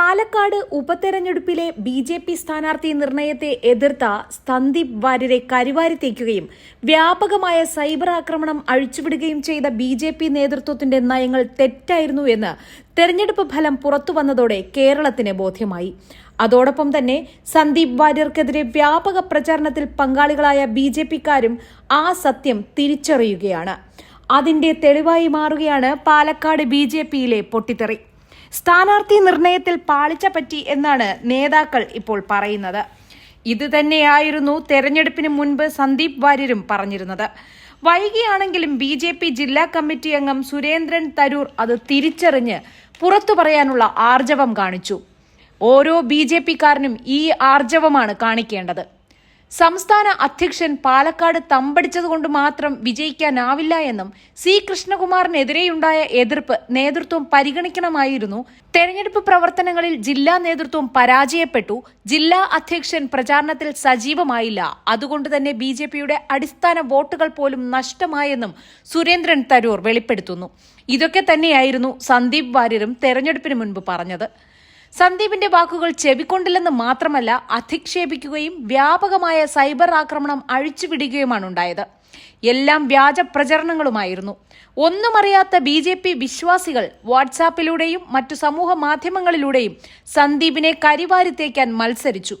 പാലക്കാട് ഉപതെരഞ്ഞെടുപ്പിലെ B J P സ്ഥാനാർത്ഥി നിർണയത്തെ എതിർത്ത സന്ദീപ് വാര്യരെ കരിവാരിത്തേക്കുകയും വ്യാപകമായ സൈബർ ആക്രമണം അഴിച്ചുവിടുകയും ചെയ്ത ബി ജെ പി നേതൃത്വത്തിന്റെ നയങ്ങൾ തെറ്റായിരുന്നു എന്ന് തെരഞ്ഞെടുപ്പ് ഫലം പുറത്തുവന്നതോടെ കേരളത്തിന് ബോധ്യമായി. അതോടൊപ്പം തന്നെ സന്ദീപ് വാര്യർക്കെതിരെ വ്യാപക പ്രചാരണത്തിൽ പങ്കാളികളായ ബി ജെ പിക്കാരും ആ സത്യം തിരിച്ചറിയുകയാണ്. അതിന്റെ തെളിവായി മാറുകയാണ് പാലക്കാട് ബി ജെ പിയിലെ പൊട്ടിത്തെറി. സ്ഥാനാർത്ഥി നിർണയത്തിൽ പാളിച്ച പറ്റി എന്നാണ് നേതാക്കൾ ഇപ്പോൾ പറയുന്നത്. ഇത് തന്നെയായിരുന്നു തെരഞ്ഞെടുപ്പിന് മുൻപ് സന്ദീപ് വാര്യരും പറഞ്ഞിരുന്നത്. വൈകിയാണെങ്കിലും ബി ജെ പി ജില്ലാ കമ്മിറ്റി അംഗം സുരേന്ദ്രൻ തരൂർ അത് തിരിച്ചറിഞ്ഞ് പുറത്തു പറയാനുള്ള ആർജവം കാണിച്ചു. ഓരോ ബി ജെ പിക്കാരനും ഈ ആർജവമാണ് കാണിക്കേണ്ടത്. സംസ്ഥാന അധ്യക്ഷൻ പാലക്കാട് തമ്പടിച്ചതുകൊണ്ട് മാത്രം വിജയിക്കാനാവില്ല എന്നും സി കൃഷ്ണകുമാറിനെതിരെയുണ്ടായ എതിർപ്പ് നേതൃത്വം പരിഗണിക്കണമായിരുന്നു. തെരഞ്ഞെടുപ്പ് പ്രവർത്തനങ്ങളിൽ ജില്ലാ നേതൃത്വം പരാജയപ്പെട്ടു. ജില്ലാ അധ്യക്ഷൻ പ്രചാരണത്തിൽ സജീവമായില്ല. അതുകൊണ്ട് തന്നെ ബി അടിസ്ഥാന വോട്ടുകൾ പോലും നഷ്ടമായെന്നും സുരേന്ദ്രൻ തരൂർ വെളിപ്പെടുത്തുന്നു. ഇതൊക്കെ തന്നെയായിരുന്നു സന്ദീപ് വാര്യരും തെരഞ്ഞെടുപ്പിന് മുൻപ് പറഞ്ഞത്. സന്ദീപിന്റെ വാക്കുകൾ ചെവിക്കൊണ്ടില്ലെന്ന് മാത്രമല്ല അധിക്ഷേപിക്കുകയും വ്യാപകമായ സൈബർ ആക്രമണം അഴിച്ചുവിടുകയുമാണ് ഉണ്ടായത്. എല്ലാം വ്യാജ പ്രചരണങ്ങളുമായിരുന്നു. ഒന്നുമറിയാത്ത ബി ജെ പി വിശ്വാസികൾ വാട്സാപ്പിലൂടെയും മറ്റു സമൂഹ മാധ്യമങ്ങളിലൂടെയും സന്ദീപിനെ കരിവാരിത്തേക്കാൻ മത്സരിച്ചു.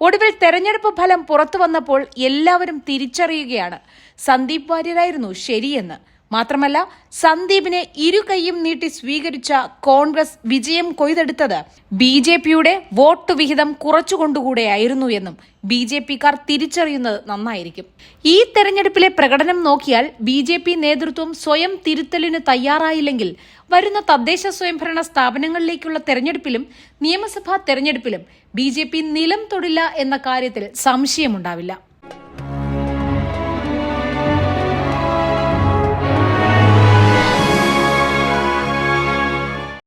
ഒടുവിൽ തെരഞ്ഞെടുപ്പ് ഫലം പുറത്തു വന്നപ്പോൾ എല്ലാവരും തിരിച്ചറിയുകയാണ്. സന്ദീപ് വാര്യരായിരുന്നു ശരിയെന്ന്. മാത്രമല്ല സന്ദീപിനെ ഇരുകൈയും നീട്ടി സ്വീകരിച്ച കോൺഗ്രസ് വിജയം കൊയ്തെടുത്തത് ബി ജെ പിയുടെ വോട്ട് വിഹിതം കുറച്ചുകൊണ്ടുകൂടെയായിരുന്നു എന്നും ബി ജെ പിക്കാർ തിരിച്ചറിയുന്നത് നന്നായിരിക്കും. ഈ തെരഞ്ഞെടുപ്പിലെ പ്രകടനം നോക്കിയാൽ ബി ജെ പി നേതൃത്വം സ്വയം തിരുത്തലിന് തയ്യാറായില്ലെങ്കിൽ വരുന്ന തദ്ദേശ സ്വയംഭരണ സ്ഥാപനങ്ങളിലേക്കുള്ള തെരഞ്ഞെടുപ്പിലും നിയമസഭാ തെരഞ്ഞെടുപ്പിലും ബി ജെ പി നിലം തൊടില്ല എന്ന കാര്യത്തിൽ സംശയമുണ്ടാവില്ല.